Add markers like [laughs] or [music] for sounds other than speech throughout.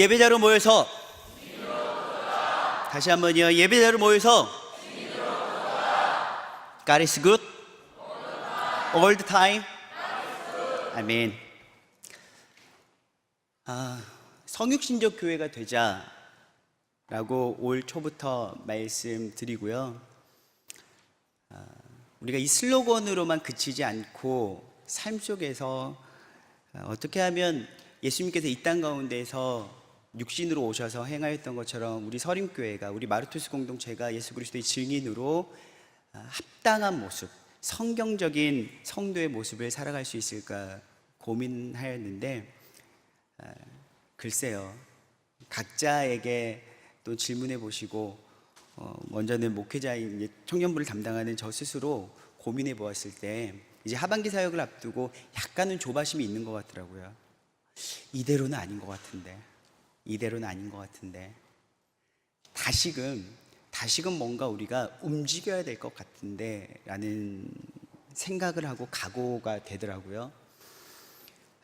예배자로 모여서 다시 한번요. 예배자로 모여서 God is good all the time. 아멘. 아, 성육신적 교회가 되자라고 올 초부터 말씀드리고요. 아, 우리가 이 슬로건으로만 그치지 않고 삶 속에서 아, 어떻게 하면 예수님께서 이 땅 가운데서 육신으로 오셔서 행하였던 것처럼 우리 서림교회가 우리 마르투스 공동체가 예수 그리스도의 증인으로 아, 합당한 모습, 성경적인 성도의 모습을 살아갈 수 있을까 고민하였는데 아, 글쎄요 각자에게 또 질문해 보시고 어, 먼저는 목회자인 청년부를 담당하는 저 스스로 고민해 보았을 때 이제 하반기 사역을 앞두고 약간은 조바심이 있는 것 같더라고요. 이대로는 아닌 것 같은데 이대로는 아닌 것 같은데 다시금 다시금 뭔가 우리가 움직여야 될 것 같은데 라는 생각을 하고 각오가 되더라고요.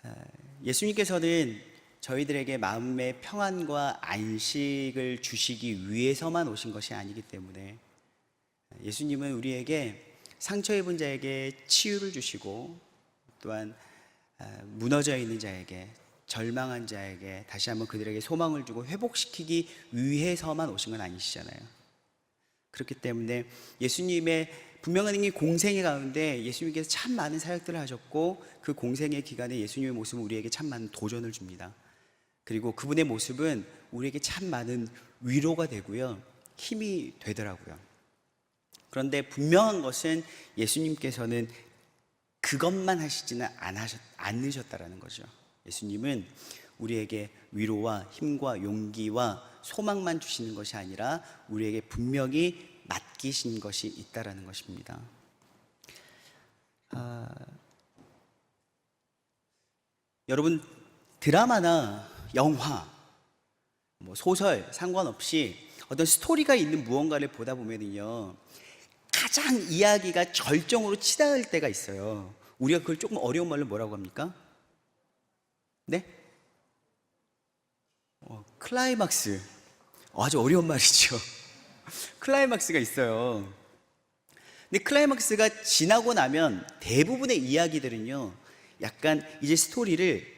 아, 예수님께서는 저희들에게 마음의 평안과 안식을 주시기 위해서만 오신 것이 아니기 때문에 예수님은 우리에게 상처 입은 자에게 치유를 주시고 또한 아, 무너져 있는 자에게 절망한 자에게 다시 한번 그들에게 소망을 주고 회복시키기 위해서만 오신 건 아니시잖아요. 그렇기 때문에 예수님의 분명한 이 공생의 가운데 예수님께서 참 많은 사역들을 하셨고 그 공생의 기간에 예수님의 모습은 우리에게 참 많은 도전을 줍니다. 그리고 그분의 모습은 우리에게 참 많은 위로가 되고요. 힘이 되더라고요. 그런데 분명한 것은 예수님께서는 그것만 하시지는 않으셨, 않으셨다라는 거죠. 예수님은 우리에게 위로와 힘과 용기와 소망만 주시는 것이 아니라 우리에게 분명히 맡기신 것이 있다라는 것입니다. 아, 여러분 드라마나 영화, 뭐 소설 상관없이 어떤 스토리가 있는 무언가를 보다 보면은요 가장 이야기가 절정으로 치닫을 때가 있어요. 우리가 그걸 조금 어려운 말로 뭐라고 합니까? 네? 어, 클라이막스. 어, 아주 어려운 말이죠. [laughs] 클라이막스가 있어요. 근데 클라이막스가 지나고 나면 대부분의 이야기들은요, 약간 이제 스토리를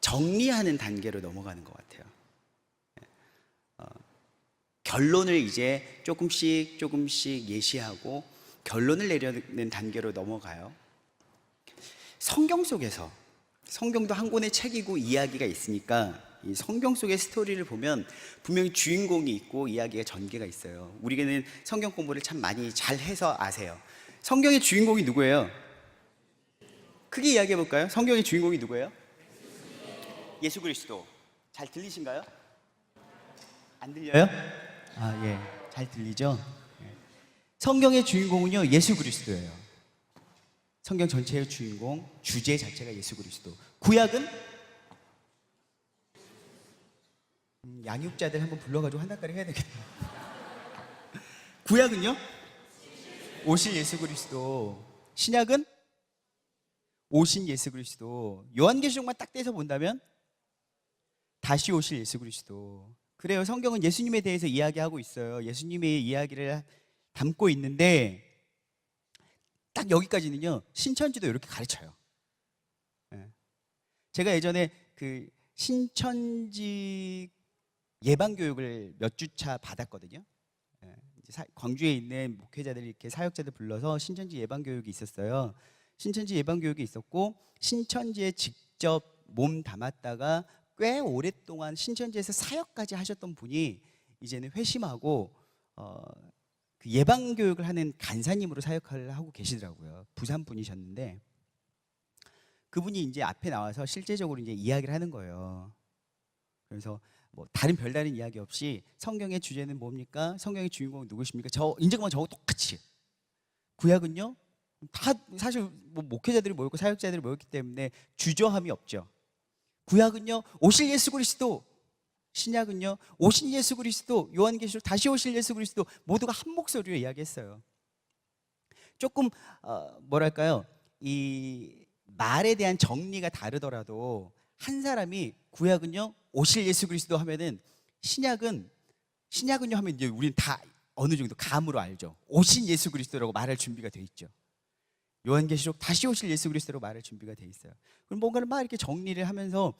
정리하는 단계로 넘어가는 것 같아요. 어, 결론을 이제 조금씩 조금씩 예시하고 결론을 내려는 단계로 넘어가요. 성경 속에서 성경도 한 권의 책이고 이야기가 있으니까 이 성경 속의 스토리를 보면 분명히 주인공이 있고 이야기가 전개가 있어요. 우리에게는 성경 공부를 참 많이 잘 해서 아세요. 성경의 주인공이 누구예요? 크게 이야기해 볼까요? 성경의 주인공이 누구예요? 예수 그리스도. 잘 들리신가요? 안 들려요? 아, 예. 잘 들리죠? 예. 성경의 주인공은요, 예수 그리스도예요. 성경 전체의 주인공, 주제 자체가 예수 그리스도. 구약은 음, 양육자들 한번 불러가지고 한 달까리 해야 되겠다. [laughs] 구약은요? 오실 예수 그리스도. 신약은 오신 예수 그리스도. 요한계시록만 딱 떼서 본다면 다시 오실 예수 그리스도. 그래요. 성경은 예수님에 대해서 이야기하고 있어요. 예수님의 이야기를 담고 있는데 딱 여기까지는요. 신천지도 이렇게 가르쳐요. 예. 제가 예전에 그 신천지 예방 교육을 몇 주차 받았거든요. 예. 광주에 있는 목회자들 이렇게 사역자들 불러서 신천지 예방 교육이 있었어요. 신천지 예방 교육이 있었고 신천지에 직접 몸 담았다가 꽤 오랫동안 신천지에서 사역까지 하셨던 분이 이제는 회심하고 어, 그 예방 교육을 하는 간사님으로 사역을 하고 계시더라고요. 부산 분이셨는데 그분이 이제 앞에 나와서 실제적으로 이제 이야기를 하는 거예요. 그래서 뭐 다른 별다른 이야기 없이 성경의 주제는 뭡니까? 성경의 주인공은 누구십니까? 저 인정만 저거 똑같이 구약은요 다 사실 뭐 목회자들이 모였고 사역자들이 모였기 때문에 주저함이 없죠. 구약은요 오실 예수 그리스도 신약은요 오신 예수 그리스도 요한계시록 다시 오실 예수 그리스도 모두가 한 목소리로 이야기했어요. 조금 어, 뭐랄까요 이 말에 대한 정리가 다르더라도 한 사람이 구약은요 오실 예수 그리스도 하면은 신약은 신약은요 하면 이제 우리는 다 어느 정도 감으로 알죠. 오신 예수 그리스도라고 말할 준비가 돼 있죠. 요한계시록 다시 오실 예수 그리스도라고 말할 준비가 돼 있어요. 그럼 뭔가를 막 이렇게 정리를 하면서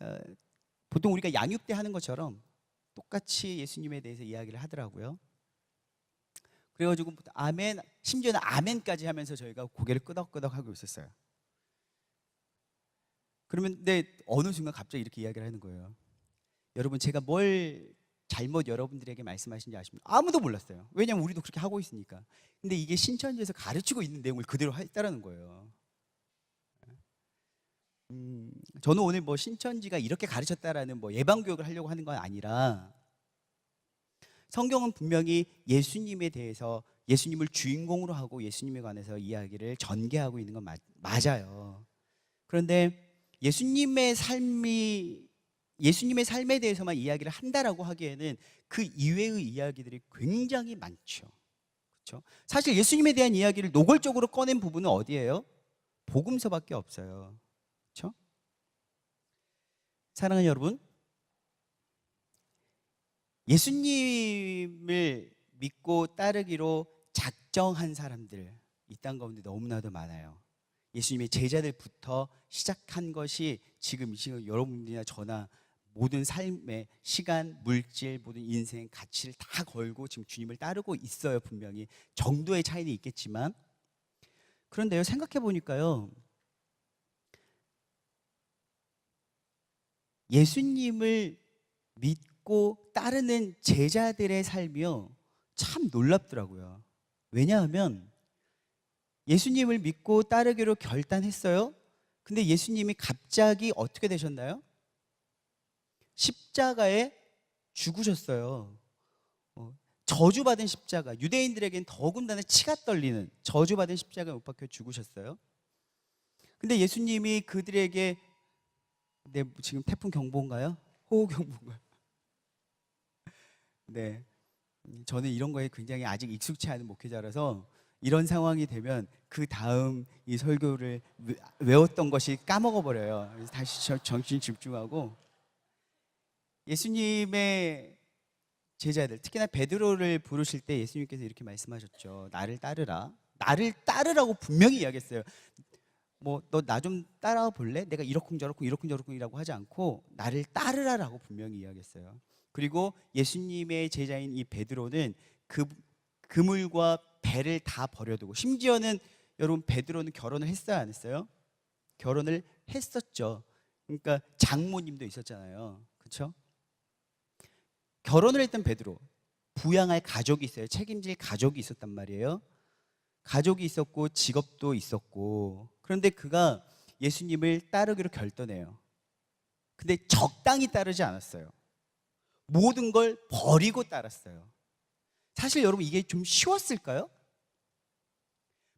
어, 보통 우리가 양육 때 하는 것처럼 똑같이 예수님에 대해서 이야기를 하더라고요. 그래가지고 아멘 심지어는 아멘까지 하면서 저희가 고개를 끄덕끄덕 하고 있었어요. 그러면 근데 어느 순간 갑자기 이렇게 이야기를 하는 거예요. 여러분 제가 뭘 잘못 여러분들에게 말씀하신지 아십니까? 아무도 몰랐어요. 왜냐면 우리도 그렇게 하고 있으니까. 근데 이게 신천지에서 가르치고 있는 내용을 그대로 했다라는 거예요. 음, 저는 오늘 뭐 신천지가 이렇게 가르쳤다라는 뭐 예방 교육을 하려고 하는 건 아니라 성경은 분명히 예수님에 대해서 예수님을 주인공으로 하고 예수님에 관해서 이야기를 전개하고 있는 건 맞, 맞아요. 그런데 예수님의 삶이 예수님의 삶에 대해서만 이야기를 한다라고 하기에는 그 이외의 이야기들이 굉장히 많죠. 그렇죠? 사실 예수님에 대한 이야기를 노골적으로 꺼낸 부분은 어디예요? 복음서밖에 없어요. 그렇죠? 사랑하는 여러분, 예수님을 믿고 따르기로 작정한 사람들 이 땅 가운데 너무나도 많아요. 예수님의 제자들부터 시작한 것이 지금 이 시간 여러분들이나 저나 모든 삶의 시간, 물질, 모든 인생 가치를 다 걸고 지금 주님을 따르고 있어요. 분명히 정도의 차이는 있겠지만 그런데요 생각해 보니까요 예수님을 믿고 따르는 제자들의 삶이요 참 놀랍더라고요. 왜냐하면 예수님을 믿고 따르기로 결단했어요. 근데 예수님이 갑자기 어떻게 되셨나요? 십자가에 죽으셨어요. 어, 저주받은 십자가. 유대인들에겐 더군다나 치가 떨리는 저주받은 십자가에 못 박혀 죽으셨어요. 근데 예수님이 그들에게 네, 지금 태풍 경보인가요? 호우 경보인가요? [laughs] 네. 음, 저는 이런 거에 굉장히 아직 익숙치 않은 목회자라서 이런 상황이 되면 그 다음 이 설교를 외- 외웠던 것이 까먹어 버려요. 다시 저- 정신 집중하고 예수님의 제자들 특히나 베드로를 부르실 때 예수님께서 이렇게 말씀하셨죠. 나를 따르라. 나를 따르라고 분명히 이야기했어요. 뭐 너 나 좀 따라와 볼래? 내가 이러쿵저러쿵 이러쿵저러쿵이라고 하지 않고 나를 따르라라고 분명히 이야기했어요. 그리고 예수님의 제자인 이 베드로는 그 그물과 배를 다 버려두고 심지어는 여러분 베드로는 결혼을 했어요 안 했어요? 결혼을 했었죠. 그러니까 장모님도 있었잖아요. 그렇죠? 결혼을 했던 베드로 부양할 가족이 있어요. 책임질 가족이 있었단 말이에요. 가족이 있었고 직업도 있었고 그런데 그가 예수님을 따르기로 결단해요. 근데 적당히 따르지 않았어요. 모든 걸 버리고 따랐어요. 사실 여러분 이게 좀 쉬웠을까요?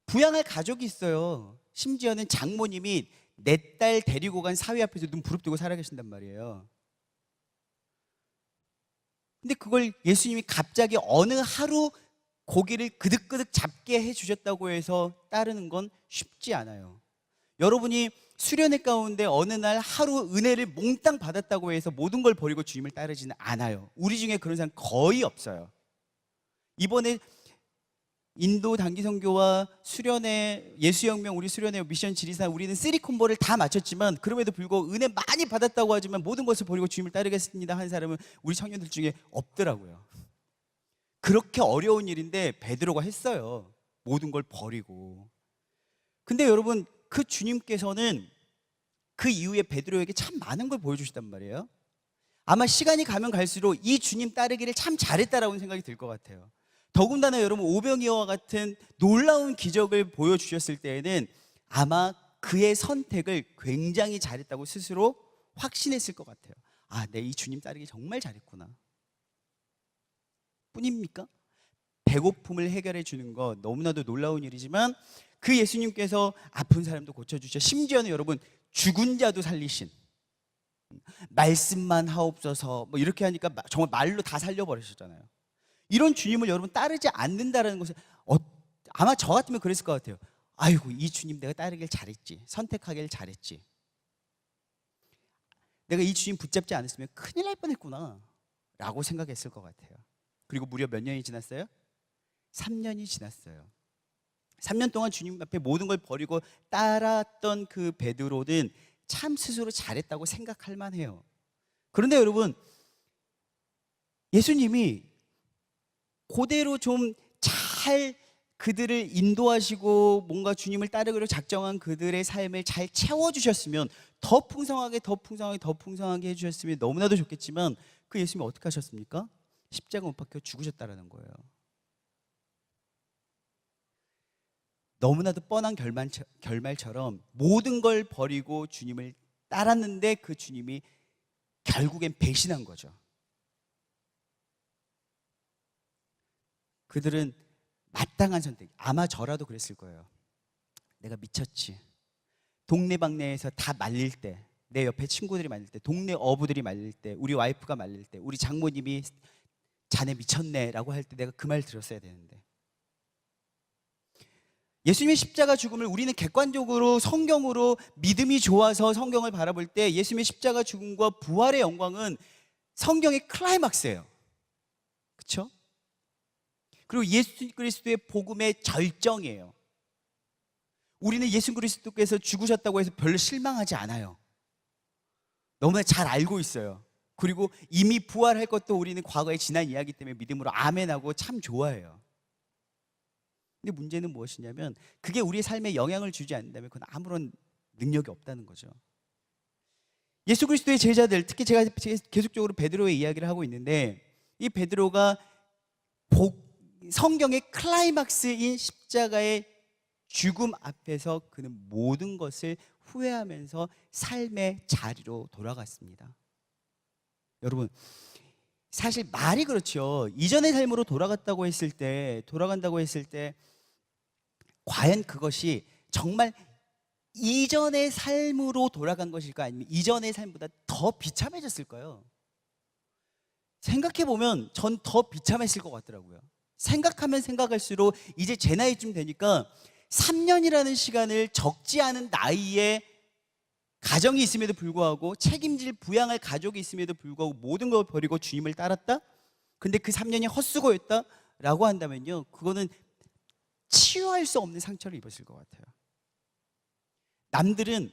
부양할 가족이 있어요. 심지어는 장모님이 내 딸 데리고 간 사위 앞에서 눈 부릅뜨고 살아계신단 말이에요. 근데 그걸 예수님이 갑자기 어느 하루 고기를 그득그득 잡게 해주셨다고 해서 따르는 건 쉽지 않아요. 여러분이 수련회 가운데 어느 날 하루 은혜를 몽땅 받았다고 해서 모든 걸 버리고 주님을 따르지는 않아요. 우리 중에 그런 사람 거의 없어요. 이번에 인도 단기 선교와 수련회 예수혁명 우리 수련회 미션 지리산 우리는 쓰리 콤보를 다 마쳤지만 그럼에도 불구하고 은혜 많이 받았다고 하지만 모든 것을 버리고 주님을 따르겠습니다 한 사람은 우리 청년들 중에 없더라고요. 그렇게 어려운 일인데 베드로가 했어요. 모든 걸 버리고. 근데 여러분 그 주님께서는 그 이후에 베드로에게 참 많은 걸 보여주시단 말이에요. 아마 시간이 가면 갈수록 이 주님 따르기를 참 잘했다라고 생각이 들 것 같아요. 더군다나 여러분 오병이어와 같은 놀라운 기적을 보여주셨을 때에는 아마 그의 선택을 굉장히 잘했다고 스스로 확신했을 것 같아요. 아, 내 이 주님 따르기 정말 잘했구나. 뿐입니까? 배고픔을 해결해 주는 것 너무나도 놀라운 일이지만 그 예수님께서 아픈 사람도 고쳐주셔. 심지어는 여러분 죽은 자도 살리신 말씀만 하옵소서 뭐 이렇게 하니까 마- 정말 말로 다 살려버리셨잖아요. 이런 주님을 여러분 따르지 않는다라는 것은 어, 아마 저 같으면 그랬을 것 같아요. 아이고 이 주님 내가 따르길 잘했지 선택하길 잘했지. 내가 이 주님 붙잡지 않았으면 큰일 날 뻔했구나 라고 생각했을 것 같아요. 그리고 무려 몇 년이 지났어요? 3년이 지났어요. 3년 동안 주님 앞에 모든 걸 버리고 따랐던 그 베드로는 참 스스로 잘했다고 생각할 만해요. 그런데 여러분 예수님이 그대로 좀 잘 그들을 인도하시고 뭔가 주님을 따르기로 작정한 그들의 삶을 잘 채워주셨으면 더 풍성하게 더 풍성하게 더 풍성하게 해주셨으면 너무나도 좋겠지만 그 예수님이 어떻게 하셨습니까? 십자가 못 박혀 죽으셨다라는 거예요. 너무나도 뻔한 결말, 결말처럼 모든 걸 버리고 주님을 따랐는데 그 주님이 결국엔 배신한 거죠. 그들은 마땅한 선택. 아마 저라도 그랬을 거예요. 내가 미쳤지. 동네방네에서 다 말릴 때, 내 옆에 친구들이 말릴 때, 동네 어부들이 말릴 때, 우리 와이프가 말릴 때, 우리 장모님이 자네 미쳤네라고 할 때 내가 그 말 들었어야 되는데. 예수님의 십자가 죽음을 우리는 객관적으로 성경으로 믿음이 좋아서 성경을 바라볼 때 예수님의 십자가 죽음과 부활의 영광은 성경의 클라이막스예요. 그렇죠? 그리고 예수 그리스도의 복음의 절정이에요. 우리는 예수 그리스도께서 죽으셨다고 해서 별로 실망하지 않아요. 너무나 잘 알고 있어요. 그리고 이미 부활할 것도 우리는 과거의 지난 이야기 때문에 믿음으로 아멘하고 참 좋아해요. 근데 문제는 무엇이냐면 그게 우리의 삶에 영향을 주지 않는다면 그건 아무런 능력이 없다는 거죠. 예수 그리스도의 제자들 특히 제가 계속적으로 베드로의 이야기를 하고 있는데 이 베드로가 복 성경의 클라이막스인 십자가의 죽음 앞에서 그는 모든 것을 후회하면서 삶의 자리로 돌아갔습니다. 여러분, 사실 말이 그렇죠. 이전의 삶으로 돌아갔다고 했을 때, 돌아간다고 했을 때, 과연 그것이 정말 이전의 삶으로 돌아간 것일까? 아니면 이전의 삶보다 더 비참해졌을까요? 생각해 보면 전 더 비참했을 것 같더라고요. 생각하면 생각할수록 이제 제 나이쯤 되니까 3년이라는 시간을 적지 않은 나이에 가정이 있음에도 불구하고 책임질 부양할 가족이 있음에도 불구하고 모든 걸 버리고 주님을 따랐다? 근데 그 3년이 헛수고였다? 라고 한다면요. 그거는 치유할 수 없는 상처를 입었을 것 같아요. 남들은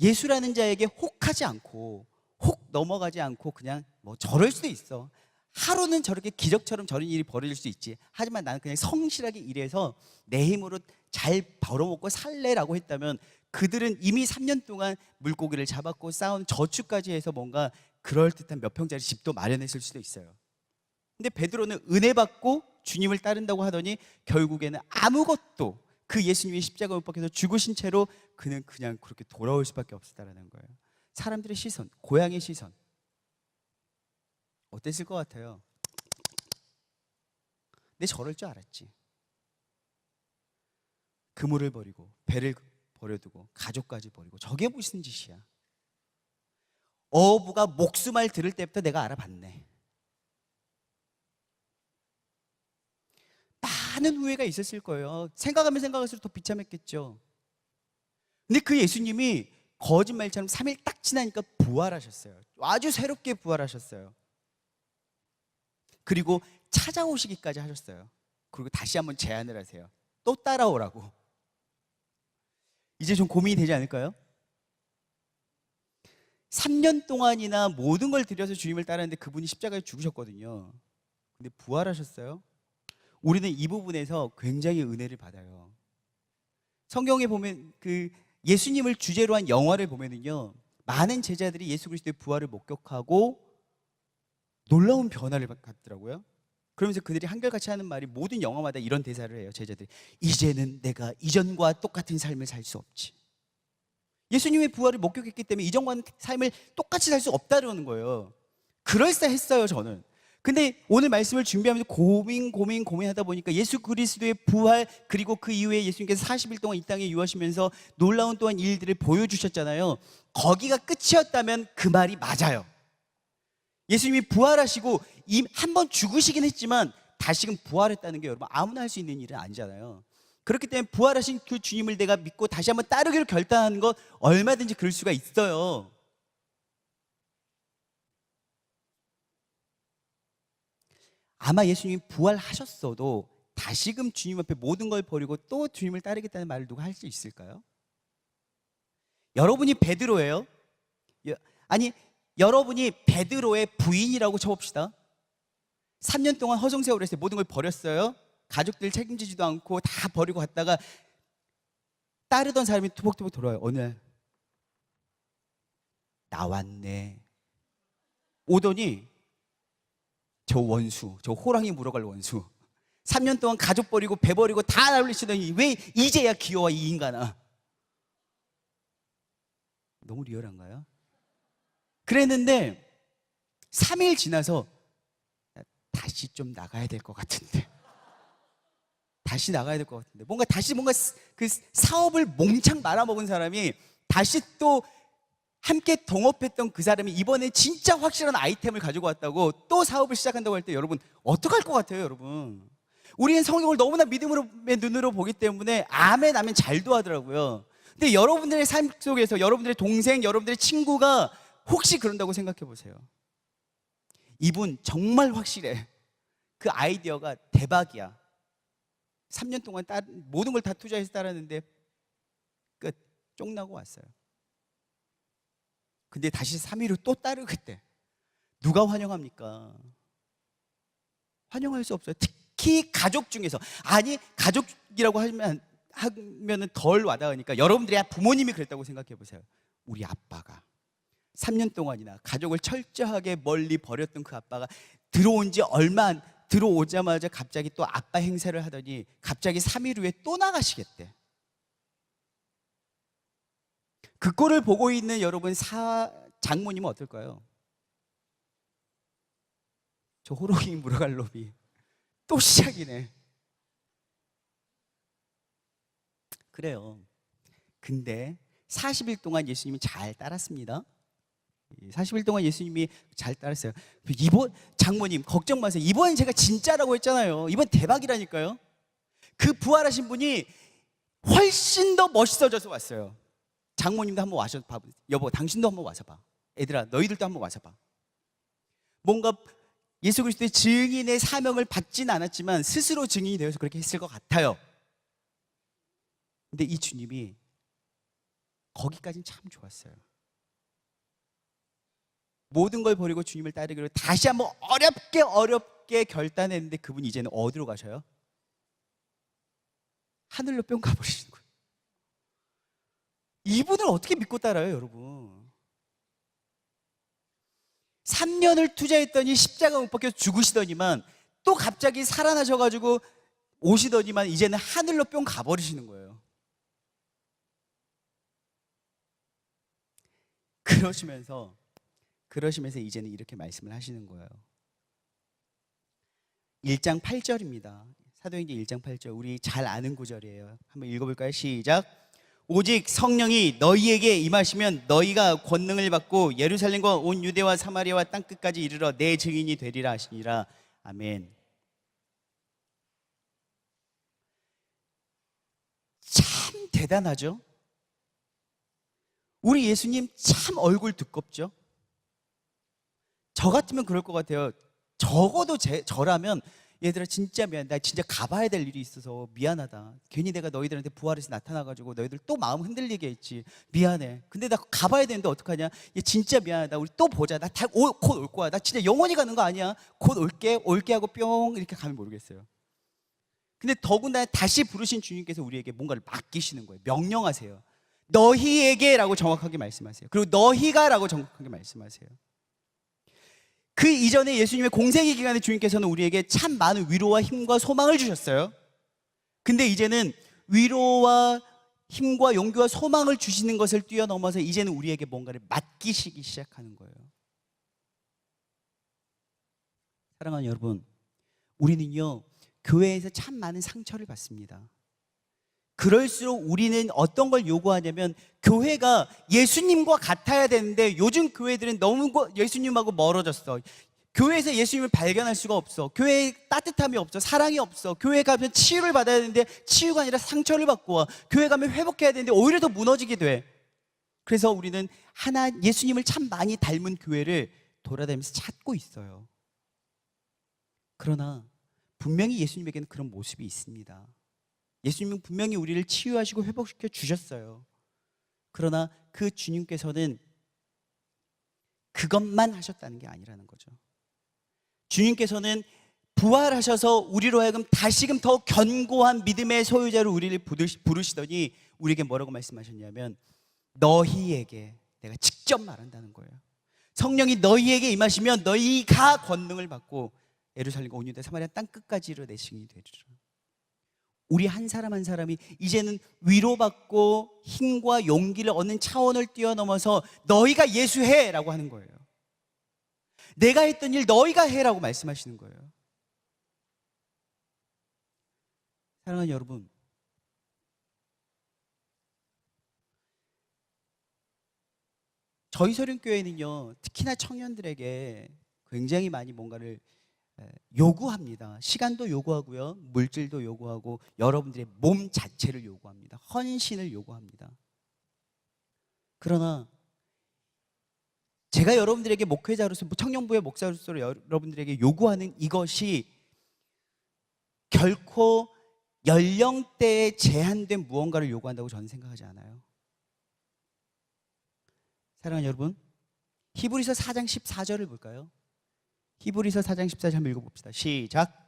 예수라는 자에게 혹하지 않고 혹 넘어가지 않고 그냥 뭐 저럴 수도 있어. 하루는 저렇게 기적처럼 저런 일이 벌어질 수 있지. 하지만 나는 그냥 성실하게 일해서 내 힘으로 잘 벌어먹고 살래라고 했다면 그들은 이미 3년 동안 물고기를 잡았고 쌓은 저축까지 해서 뭔가 그럴듯한 몇 평짜리 집도 마련했을 수도 있어요. 근데 베드로는 은혜 받고 주님을 따른다고 하더니 결국에는 아무것도 그 예수님이 십자가 못 박혀서 죽으신 채로 그는 그냥 그렇게 돌아올 수밖에 없었다라는 거예요. 사람들의 시선, 고향의 시선. 어땠을 것 같아요? 내 저럴 줄 알았지. 그물을 버리고 배를 버려두고 가족까지 버리고 저게 무슨 짓이야? 어부가 목숨을 들을 때부터 내가 알아봤네. 많은 후회가 있었을 거예요. 생각하면 생각할수록 더 비참했겠죠. 근데 그 예수님이 거짓말처럼 3일 딱 지나니까 부활하셨어요. 아주 새롭게 부활하셨어요. 그리고 찾아오시기까지 하셨어요. 그리고 다시 한번 제안을 하세요. 또 따라오라고. 이제 좀 고민이 되지 않을까요? 3년 동안이나 모든 걸 들여서 주님을 따랐는데 그분이 십자가에 죽으셨거든요. 근데 부활하셨어요. 우리는 이 부분에서 굉장히 은혜를 받아요. 성경에 보면 그 예수님을 주제로 한 영화를 보면은요. 많은 제자들이 예수 그리스도의 부활을 목격하고 놀라운 변화를 갖더라고요. 그러면서 그들이 한결같이 하는 말이 모든 영화마다 이런 대사를 해요. 제자들이 이제는 내가 이전과 똑같은 삶을 살 수 없지. 예수님의 부활을 목격했기 때문에 이전과 삶을 똑같이 살 수 없다는 거예요. 그럴싸했어요, 저는. 근데 오늘 말씀을 준비하면서 고민 고민 고민하다 보니까 예수 그리스도의 부활 그리고 그 이후에 예수님께서 40일 동안 이 땅에 유하시면서 놀라운 또한 일들을 보여주셨잖아요. 거기가 끝이었다면 그 말이 맞아요. 예수님이 부활하시고 한 번 죽으시긴 했지만 다시금 부활했다는 게 여러분 아무나 할 수 있는 일은 아니잖아요. 그렇기 때문에 부활하신 그 주님을 내가 믿고 다시 한번 따르기로 결단하는 것 얼마든지 그럴 수가 있어요. 아마 예수님이 부활하셨어도 다시금 주님 앞에 모든 걸 버리고 또 주님을 따르겠다는 말을 누가 할 수 있을까요? 여러분이 베드로예요? 여- 아니, 여러분이 베드로의 부인이라고 쳐봅시다. 3년 동안 허송세월을 했어요. 모든 걸 버렸어요. 가족들 책임지지도 않고 다 버리고 갔다가 따르던 사람이 투벅투벅 돌아와요. 어느 날 나왔네. 오더니 저 원수, 저 호랑이 물어갈 원수. 3년 동안 가족 버리고 배 버리고 다 날리시더니 왜 이제야 귀여워 이 인간아. 너무 리얼한가요? 그랬는데 3일 지나서 다시 좀 나가야 될 것 같은데. 다시 나가야 될 것 같은데. 뭔가 다시 뭔가 스- 그 사업을 몽창 말아먹은 사람이 다시 또 함께 동업했던 그 사람이 이번에 진짜 확실한 아이템을 가지고 왔다고 또 사업을 시작한다고 할 때 여러분 어떡할 것 같아요, 여러분? 우리는 성경을 너무나 믿음으로 의 눈으로 보기 때문에 아멘 아멘 잘 도 하더라고요. 근데 여러분들의 삶 속에서 여러분들의 동생, 여러분들의 친구가 혹시 그런다고 생각해 보세요. 이분 정말 확실해. 그 아이디어가 대박이야. 3년 동안 따, 모든 걸 다 투자해서 따랐는데 끝. 쫑나고 왔어요. 근데 다시 3일 후또 따르겠대. 누가 환영합니까? 환영할 수 없어요. 특히 가족 중에서 아니 가족이라고 하면 하면은 덜 와닿으니까 여러분들이 부모님이 그랬다고 생각해 보세요. 우리 아빠가 3년 동안이나 가족을 철저하게 멀리 버렸던 그 아빠가 들어온 지 얼마 안 들어오자마자 갑자기 또 아빠 행세를 하더니 갑자기 3일 후에 또 나가시겠대. 그 꼴을 보고 있는 여러분 사 장모님은 어떨까요? 저 호롱이 물어갈 놈이 또 시작이네. 그래요. 근데 40일 동안 예수님이 잘 따랐습니다. 40일 동안 예수님이 잘 따랐어요. 이번 장모님 걱정 마세요. 이번엔 제가 진짜라고 했잖아요. 이번 대박이라니까요. 그 부활하신 분이 훨씬 더 멋있어져서 왔어요. 장모님도 한번 와서 봐. 여보, 당신도 한번 와서 봐. 애들아, 너희들도 한번 와서 봐. 뭔가 예수 그리스도의 증인의 사명을 받지는 않았지만 스스로 증인이 되어서 그렇게 했을 것 같아요. 근데 이 주님이 거기까지는 참 좋았어요. 모든 걸 버리고 주님을 따르기로 다시 한번 어렵게 어렵게 결단했는데 그분이 이제는 어디로 가셔요? 하늘로 뿅 가버리시는 거예요. 이분을 어떻게 믿고 따라요, 여러분? 3년을 투자했더니 십자가 못 박혀 죽으시더니만 또 갑자기 살아나셔가지고 오시더니만 이제는 하늘로 뿅 가버리시는 거예요. 그러시면서 그러시면서 이제는 이렇게 말씀을 하시는 거예요. 1장 8절입니다. 사도행전 1장 8절. 우리 잘 아는 구절이에요. 한번 읽어 볼까요? 시작. 오직 성령이 너희에게 임하시면 너희가 권능을 받고 예루살렘과 온 유대와 사마리아와 땅 끝까지 이르러 내 증인이 되리라 하시니라. 아멘. 참 대단하죠? 우리 예수님 참 얼굴 두껍죠? 저 같으면 그럴 것 같아요. 적어도 제, 저라면 얘들아 진짜 미안. 나 진짜 가봐야 될 일이 있어서 미안하다. 괜히 내가 너희들한테 부활해서 나타나가지고 너희들 또 마음 흔들리게 했지. 미안해. 근데 나 가봐야 되는데 어떡하냐? 얘 진짜 미안하다. 우리 또 보자. 나 곧올 거야. 나 진짜 영원히 가는 거 아니야. 곧 올게. 올게 하고 뿅 이렇게 가면 모르겠어요. 근데 더군다나 다시 부르신 주님께서 우리에게 뭔가를 맡기시는 거예요. 명령하세요. 너희에게라고 정확하게 말씀하세요. 그리고 너희가라고 정확하게 말씀하세요. 그 이전에 예수님의 공생의 기간에 주님께서는 우리에게 참 많은 위로와 힘과 소망을 주셨어요. 근데 이제는 위로와 힘과 용기와 소망을 주시는 것을 뛰어넘어서 이제는 우리에게 뭔가를 맡기시기 시작하는 거예요. 사랑하는 여러분, 우리는요, 교회에서 참 많은 상처를 받습니다. 그럴수록 우리는 어떤 걸 요구하냐면 교회가 예수님과 같아야 되는데 요즘 교회들은 너무 예수님하고 멀어졌어. 교회에서 예수님을 발견할 수가 없어. 교회에 따뜻함이 없어. 사랑이 없어. 교회 가면 치유를 받아야 되는데 치유가 아니라 상처를 받고 와. 교회 가면 회복해야 되는데 오히려 더 무너지게 돼. 그래서 우리는 하나 예수님을 참 많이 닮은 교회를 돌아다니면서 찾고 있어요. 그러나 분명히 예수님에게는 그런 모습이 있습니다. 예수님은 분명히 우리를 치유하시고 회복시켜 주셨어요. 그러나 그 주님께서는 그것만 하셨다는 게 아니라는 거죠. 주님께서는 부활하셔서 우리로 하여금 다시금 더 견고한 믿음의 소유자로 우리를 부르시- 부르시더니 우리에게 뭐라고 말씀하셨냐면 너희에게 내가 직접 말한다는 거예요. 성령이 너희에게 임하시면 너희가 권능을 받고 예루살렘과 온유대 사마리아 땅 끝까지 이르내 증인이 되리라. 우리 한 사람 한 사람이 이제는 위로받고 힘과 용기를 얻는 차원을 뛰어넘어서 너희가 예수해 라고 하는 거예요. 내가 했던 일 너희가 해 라고 말씀하시는 거예요. 사랑하는 여러분, 저희 서륜교회는요, 특히나 청년들에게 굉장히 많이 뭔가를 에, 요구합니다. 시간도 요구하고요, 물질도 요구하고, 여러분들의 몸 자체를 요구합니다. 헌신을 요구합니다. 그러나 제가 여러분들에게 목회자로서 뭐 청년부의 목사로서 여러분들에게 요구하는 이것이 결코 연령대에 제한된 무언가를 요구한다고 저는 생각하지 않아요. 사랑하는 여러분, 히브리서 4장 14절을 볼까요? 히브리서 4장 14절 한번 읽어봅시다. 시작.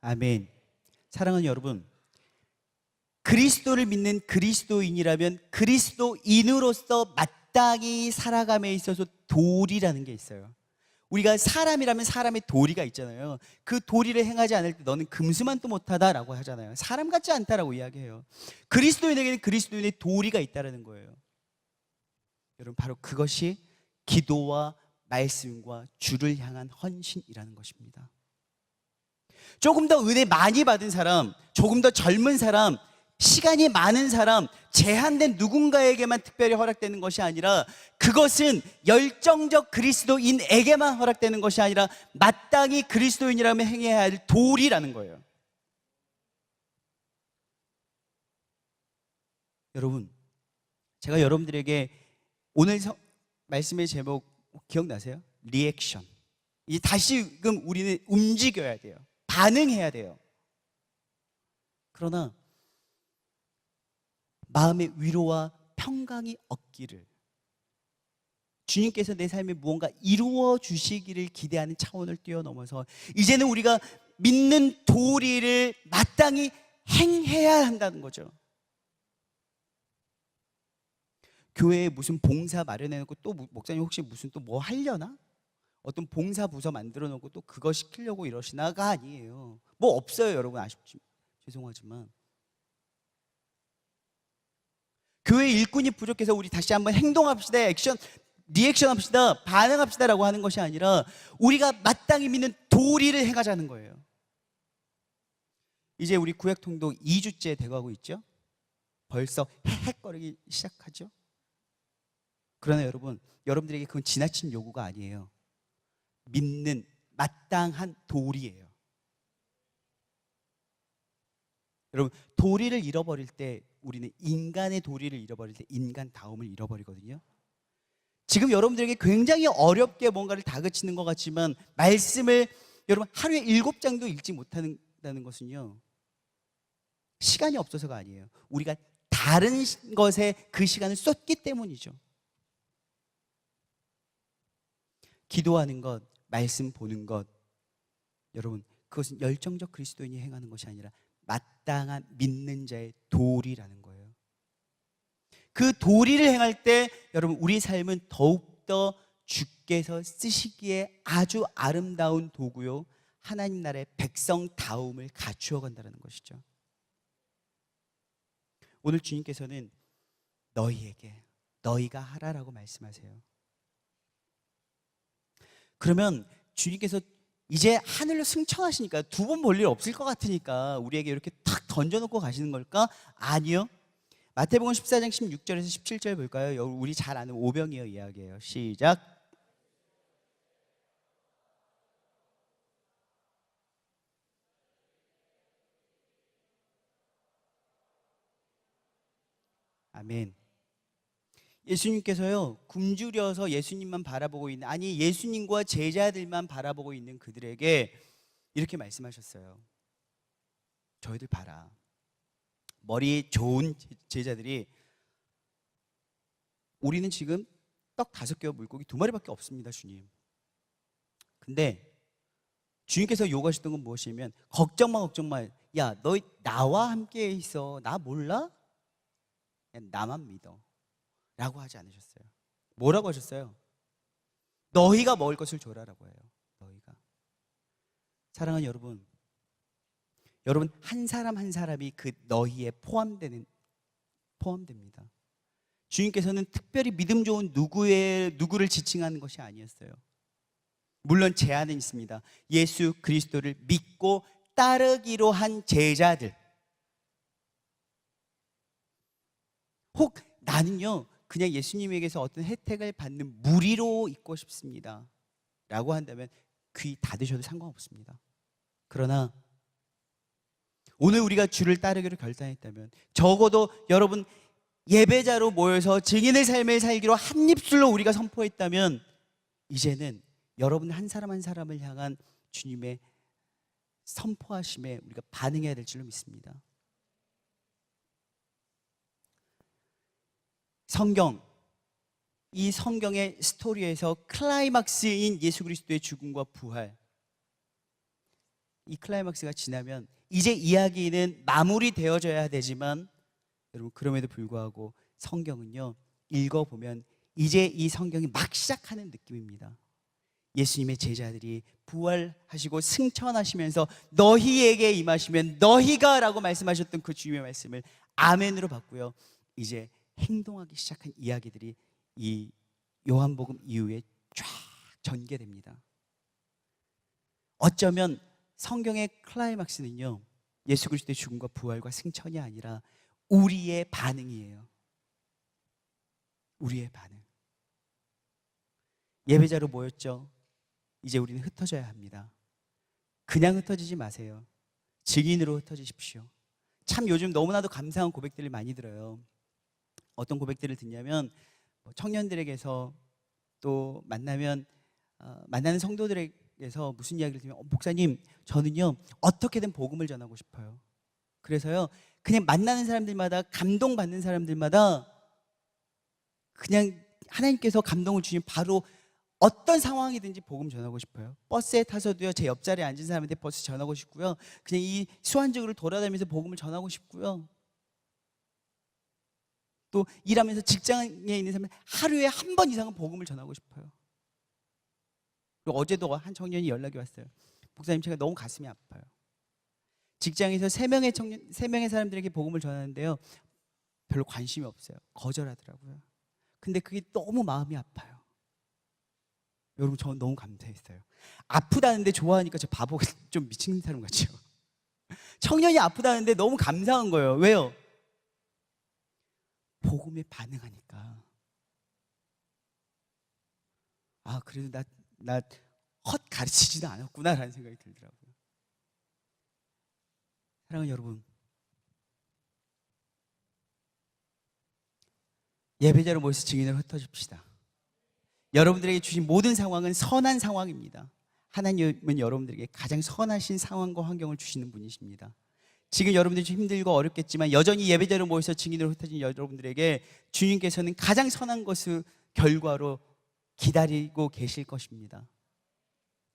아멘. 사랑하는 여러분, 그리스도를 믿는 그리스도인이라면 그리스도인으로서 마땅히 살아감에 있어서 도리라는 게 있어요. 우리가 사람이라면 사람의 도리가 있잖아요. 그 도리를 행하지 않을 때 너는 금수만도 못하다라고 하잖아요. 사람 같지 않다라고 이야기해요. 그리스도인에게는 그리스도인의 도리가 있다라는 거예요. 여러분 바로 그것이 기도와 말씀과 주를 향한 헌신이라는 것입니다. 조금 더 은혜 많이 받은 사람, 조금 더 젊은 사람, 시간이 많은 사람, 제한된 누군가에게만 특별히 허락되는 것이 아니라 그것은 열정적 그리스도인에게만 허락되는 것이 아니라 마땅히 그리스도인이라면 행해야 할 도리라는 거예요. 여러분, 제가 여러분들에게 오늘 성- 말씀의 제목 기억나세요? 리액션. 이제 다시금 우리는 움직여야 돼요. 반응해야 돼요. 그러나 마음의 위로와 평강이 얻기를 주님께서 내 삶에 무언가 이루어 주시기를 기대하는 차원을 뛰어넘어서 이제는 우리가 믿는 도리를 마땅히 행해야 한다는 거죠. 교회에 무슨 봉사 마련해 놓고 또 목- 목사님 혹시 무슨 또 뭐 하려나? 어떤 봉사 부서 만들어 놓고 또 그거 시키려고 이러시나가 아니에요. 뭐 없어요, 여러분 아쉽지 죄송하지만 교회 일꾼이 부족해서 우리 다시 한번 행동합시다. 액션 리액션 합시다. 반응합시다 라고 하는 것이 아니라 우리가 마땅히 믿는 도리를 행하자는 거예요. 이제 우리 구약통독 2주째 돼가고 있죠. 벌써 헤헷거리기 시작하죠. 그러나 여러분, 여러분들에게 그건 지나친 요구가 아니에요. 믿는 마땅한 도리예요. 여러분, 도리를 잃어버릴 때 우리는 인간의 도리를 잃어버릴 때 인간 다움을 잃어버리거든요. 지금 여러분들에게 굉장히 어렵게 뭔가를 다그치는 것 같지만 말씀을 여러분 하루에 일곱 장도 읽지 못한다는 것은요. 시간이 없어서가 아니에요. 우리가 다른 시- 것에 그 시간을 쏟기 때문이죠. 기도하는 것, 말씀 보는 것, 여러분 그것은 열정적 그리스도인이 행하는 것이 아니라 마땅한 믿는 자의 도리라는. 그 도리를 행할 때 여러분 우리 삶은 더욱더 주께서 쓰시기에 아주 아름다운 도구요 하나님 나라의 백성다움을 갖추어 간다는 것이죠. 오늘 주님께서는 너희에게 너희가 하라라고 말씀하세요. 그러면 주님께서 이제 하늘로 승천하시니까 두 번 볼 일 없을 것 같으니까 우리에게 이렇게 탁 던져놓고 가시는 걸까? 아니요. 마태복음 14장 16절에서 17절 볼까요? 우리 잘 아는 오병이어 이야기예요. 시작. 아멘. 예수님께서요 굶주려서 예수님만 바라보고 있는 아니 예수님과 제자들만 바라보고 있는 그들에게 이렇게 말씀하셨어요. 저희들 봐라. 머리 좋은 제자들이 우리는 지금 떡 다섯 개와 물고기 두 마리밖에 없습니다, 주님. 근데 주님께서 요구하셨던 건 무엇이냐면 걱정 마 걱정 마. 야, 너 나와 함께 있어. 나 몰라? 나만 믿어. 라고 하지 않으셨어요. 뭐라고 하셨어요? 너희가 먹을 것을 줘라라고 해요. 너희가. 사랑하는 여러분. 여러분 한 사람 한 사람이 그 너희에 포함되는 포함됩니다. 주님께서는 특별히 믿음 좋은 누구의 누구를 지칭하는 것이 아니었어요. 물론 제한은 있습니다. 예수 그리스도를 믿고 따르기로 한 제자들. 혹 나는요 그냥 예수님에게서 어떤 혜택을 받는 무리로 있고 싶습니다. 라고 한다면 귀 닫으셔도 상관없습니다. 그러나 오늘 우리가 주를 따르기로 결단했다면 적어도 여러분 예배자로 모여서 증인의 삶을 살기로 한 입술로 우리가 선포했다면 이제는 여러분 한 사람 한 사람을 향한 주님의 선포하심에 우리가 반응해야 될 줄로 믿습니다. 성경 이 성경의 스토리에서 클라이막스인 예수 그리스도의 죽음과 부활 이 클라이막스가 지나면 이제 이야기는 마무리되어져야 되지만 여러분 그럼에도 불구하고 성경은요 읽어보면 이제 이 성경이 막 시작하는 느낌입니다. 예수님의 제자들이 부활하시고 승천하시면서 너희에게 임하시면 너희가라고 말씀하셨던 그 주님의 말씀을 아멘으로 받고요. 이제 행동하기 시작한 이야기들이 이 요한복음 이후에 쫙 전개됩니다. 어쩌면 성경의 클라이막스는요. 예수 그리스도의 죽음과 부활과 승천이 아니라 우리의 반응이에요. 우리의 반응. 예배자로 모였죠. 이제 우리는 흩어져야 합니다. 그냥 흩어지지 마세요. 증인으로 흩어지십시오. 참 요즘 너무나도 감사한 고백들을 많이 들어요. 어떤 고백들을 듣냐면 뭐 청년들에게서 또 만나면 어, 만나는 성도들 에게서 무슨 이야기를 들으면 어, 목사님 저는요 어떻게든 복음을 전하고 싶어요. 그래서요 그냥 만나는 사람들마다 감동받는 사람들마다 그냥 하나님께서 감동을 주신 바로 어떤 상황이든지 복음 전하고 싶어요. 버스에 타서도요 제 옆자리에 앉은 사람한테 버스 전하고 싶고요. 그냥 이 수완적으로 돌아다니면서 복음을 전하고 싶고요. 또 일하면서 직장에 있는 사람 하루에 한 번 이상은 복음을 전하고 싶어요. 어제도 한 청년이 연락이 왔어요. 목사님 제가 너무 가슴이 아파요. 직장에서 세 명의 청년 세 명의 사람들에게 복음을 전하는데요. 별로 관심이 없어요. 거절하더라고요. 근데 그게 너무 마음이 아파요. 여러분 저는 너무 감사했어요. 아프다는데 좋아하니까 저 바보가 좀 미친 사람 같죠. [laughs] 청년이 아프다는데 너무 감사한 거예요. 왜요? 복음에 반응하니까 아 그래도 나 나 헛 가르치지는 않았구나라는 생각이 들더라고요. 사랑하는 여러분, 예배자로 모여서 증인을 흩어집시다. 여러분들에게 주신 모든 상황은 선한 상황입니다. 하나님은 여러분들에게 가장 선하신 상황과 환경을 주시는 분이십니다. 지금 여러분들이 좀 힘들고 어렵겠지만 여전히 예배자로 모여서 증인으로 흩어진 여러분들에게 주님께서는 가장 선한 것을 결과로 기다리고 계실 것입니다.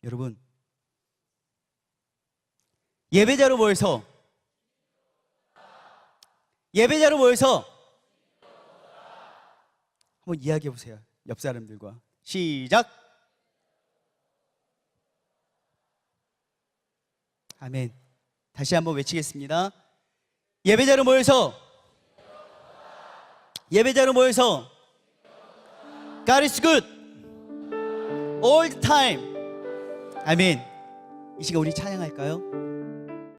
여러분 예배자로 모여서 예배자로 모여서 한번 이야기해 보세요. 옆 사람들과 시작. 아멘. 다시 한번 외치겠습니다. 예배자로 모여서 예배자로 모여서 God is good all the time. 아멘. 이 시간 우리 찬양할까요?